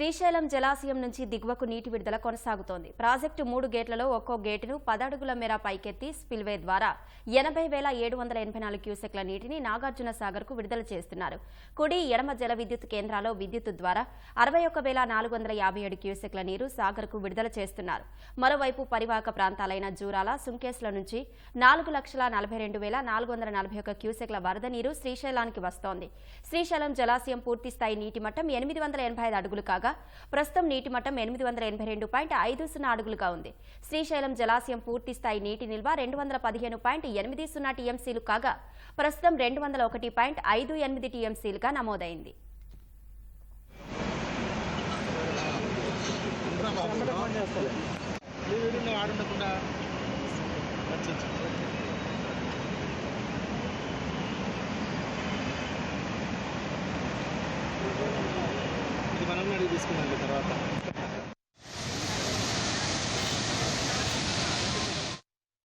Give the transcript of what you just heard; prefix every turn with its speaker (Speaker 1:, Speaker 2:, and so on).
Speaker 1: శ్రీశైలం జలాశయం నుంచి దిగువకు నీటి విడుదల కొనసాగుతోంది. ప్రాజెక్టు మూడు గేట్లలో ఒక్కో గేటును పదడుగుల మేర పైకెత్తి స్పిల్వే ద్వారా ఎనభై వేల ఏడు వందల ఎనభై నాలుగు క్యూసెక్ల నీటిని నాగార్జున సాగర్కు విడుదల చేస్తున్నారు. కుడి ఎడమ జల విద్యుత్ కేంద్రాల్లో విద్యుత్ ద్వారా అరవై ఒక్క వేల నాలుగు వందల యాభై ఏడు క్యూసెక్ల నీరు సాగర్కు విడుదల చేస్తున్నారు. మరోవైపు పరివాహక ప్రాంతాలైన జూరాల సుంకేస్ల నుంచి నాలుగు లక్షల నలభై రెండు వేల నాలుగు వందల నలభై ఒక్క క్యూసెక్ల వరద నీరు శ్రీశైలానికి వస్తోంది. శ్రీశైలం జలాశయం పూర్తి స్థాయి నీటి మట్టం ఎనిమిది వందల ఎనభై ఐదు అడుగులు కాగా ప్రస్తుతం నీటి మట్టం ఎనిమిది వందల ఎనభై రెండు పాయింట్ ఐదు సున్నా అడుగులుగా ఉంది. శ్రీశైలం జలాశయం పూర్తి స్థాయి నీటి నిల్వ రెండు వందల పదిహేను పాయింట్ ఎనిమిది సున్నా టీఎంసీలు కాగా ప్రస్తుతం రెండు వందల ఒకటి పాయింట్ ఐదు ఎనిమిది టీఎంసీలుగా నమోదైంది.
Speaker 2: వీడున్న తీసుకున్నాను తర్వాత.